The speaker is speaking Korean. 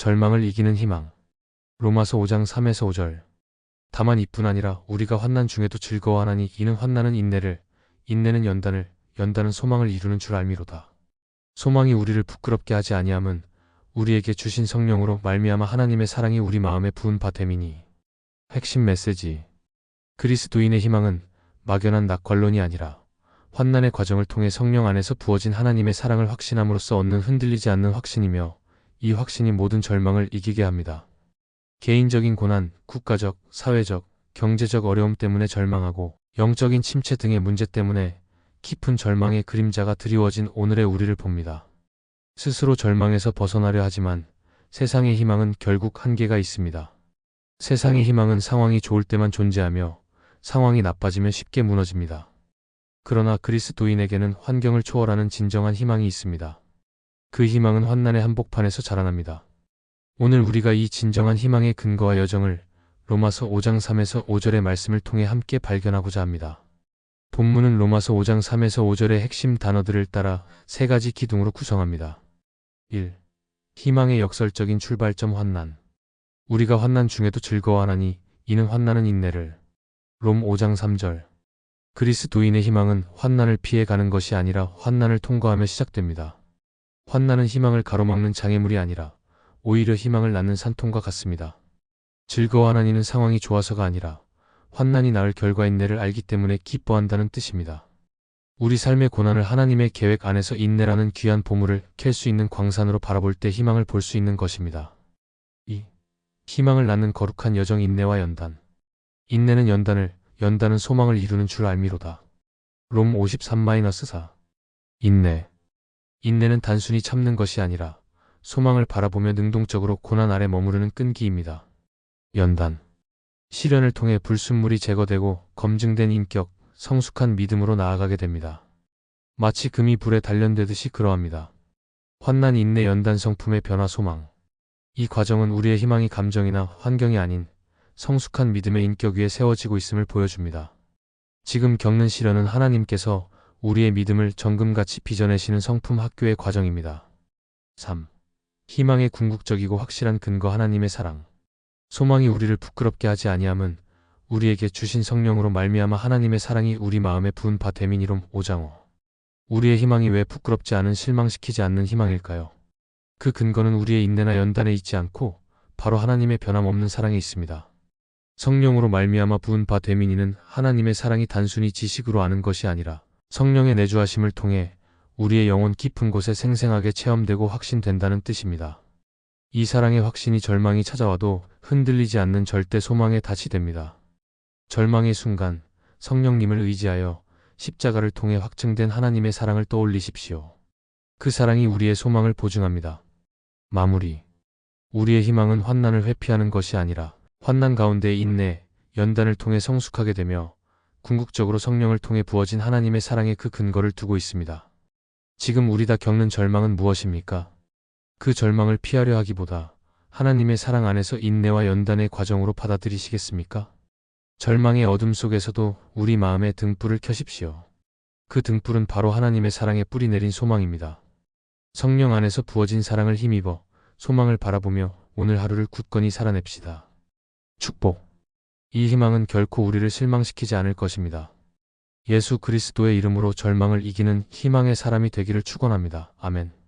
절망을 이기는 희망. 로마서 5장 3에서 5절. 다만 이뿐 아니라 우리가 환난 중에도 즐거워하나니 이는 환난은 인내를, 인내는 연단을, 연단은 소망을 이루는 줄 알미로다. 소망이 우리를 부끄럽게 하지 아니함은 우리에게 주신 성령으로 말미암아 하나님의 사랑이 우리 마음에 부은 바 됨이니. 핵심 메시지. 그리스도인의 희망은 막연한 낙관론이 아니라 환난의 과정을 통해 성령 안에서 부어진 하나님의 사랑을 확신함으로써 얻는 흔들리지 않는 확신이며 이 확신이 모든 절망을 이기게 합니다. 개인적인 고난, 국가적, 사회적, 경제적 어려움 때문에 절망하고 영적인 침체 등의 문제 때문에 깊은 절망의 그림자가 드리워진 오늘의 우리를 봅니다. 스스로 절망에서 벗어나려 하지만 세상의 희망은 결국 한계가 있습니다. 세상의 희망은 상황이 좋을 때만 존재하며 상황이 나빠지면 쉽게 무너집니다. 그러나 그리스도인에게는 환경을 초월하는 진정한 희망이 있습니다. 그 희망은 환난의 한복판에서 자라납니다. 오늘 우리가 이 진정한 희망의 근거와 여정을 로마서 5장 3에서 5절의 말씀을 통해 함께 발견하고자 합니다. 본문은 로마서 5장 3에서 5절의 핵심 단어들을 따라 세 가지 기둥으로 구성합니다. 1. 희망의 역설적인 출발점 환난. 우리가 환난 중에도 즐거워하나니 이는 환난은 인내를. 롬 5장 3절. 그리스도인의 희망은 환난을 피해 가는 것이 아니라 환난을 통과하며 시작됩니다. 환난은 희망을 가로막는 장애물이 아니라 오히려 희망을 낳는 산통과 같습니다. 즐거워하는 이는 상황이 좋아서가 아니라 환난이 낳을 결과인 내를 알기 때문에 기뻐한다는 뜻입니다. 우리 삶의 고난을 하나님의 계획 안에서 인내라는 귀한 보물을 캘 수 있는 광산으로 바라볼 때 희망을 볼 수 있는 것입니다. 2. 희망을 낳는 거룩한 여정 인내와 연단. 인내는 연단을, 연단은 소망을 이루는 줄 알미로다. 롬 53-4. 인내. 인내는 단순히 참는 것이 아니라 소망을 바라보며 능동적으로 고난 아래 머무르는 끈기입니다. 연단. 시련을 통해 불순물이 제거되고 검증된 인격, 성숙한 믿음으로 나아가게 됩니다. 마치 금이 불에 단련되듯이 그러합니다. 환난 인내 연단 성품의 변화 소망. 이 과정은 우리의 희망이 감정이나 환경이 아닌 성숙한 믿음의 인격 위에 세워지고 있음을 보여줍니다. 지금 겪는 시련은 하나님께서 우리의 믿음을 정금같이 빚어내시는 성품 학교의 과정입니다. 3. 희망의 궁극적이고 확실한 근거 하나님의 사랑. 소망이 우리를 부끄럽게 하지 아니함은 우리에게 주신 성령으로 말미암아 하나님의 사랑이 우리 마음에 부은 바 대민이롬 5장호. 우리의 희망이 왜 부끄럽지 않은 실망시키지 않는 희망일까요? 그 근거는 우리의 인내나 연단에 있지 않고 바로 하나님의 변함없는 사랑에 있습니다. 성령으로 말미암아 부은 바 대민이는 하나님의 사랑이 단순히 지식으로 아는 것이 아니라 성령의 내주하심을 통해 우리의 영혼 깊은 곳에 생생하게 체험되고 확신된다는 뜻입니다. 이 사랑의 확신이 절망이 찾아와도 흔들리지 않는 절대 소망의 닻이 됩니다. 절망의 순간 성령님을 의지하여 십자가를 통해 확증된 하나님의 사랑을 떠올리십시오. 그 사랑이 우리의 소망을 보증합니다. 마무리. 우리의 희망은 환난을 회피하는 것이 아니라 환난 가운데의 인내, 연단을 통해 성숙하게 되며 궁극적으로 성령을 통해 부어진 하나님의 사랑에 그 근거를 두고 있습니다. 지금 우리 다 겪는 절망은 무엇입니까? 그 절망을 피하려 하기보다 하나님의 사랑 안에서 인내와 연단의 과정으로 받아들이시겠습니까? 절망의 어둠 속에서도 우리 마음에 등불을 켜십시오. 그 등불은 바로 하나님의 사랑에 뿌리 내린 소망입니다. 성령 안에서 부어진 사랑을 힘입어 소망을 바라보며 오늘 하루를 굳건히 살아냅시다. 축복. 이 희망은 결코 우리를 실망시키지 않을 것입니다. 예수 그리스도의 이름으로 절망을 이기는 희망의 사람이 되기를 축원합니다. 아멘.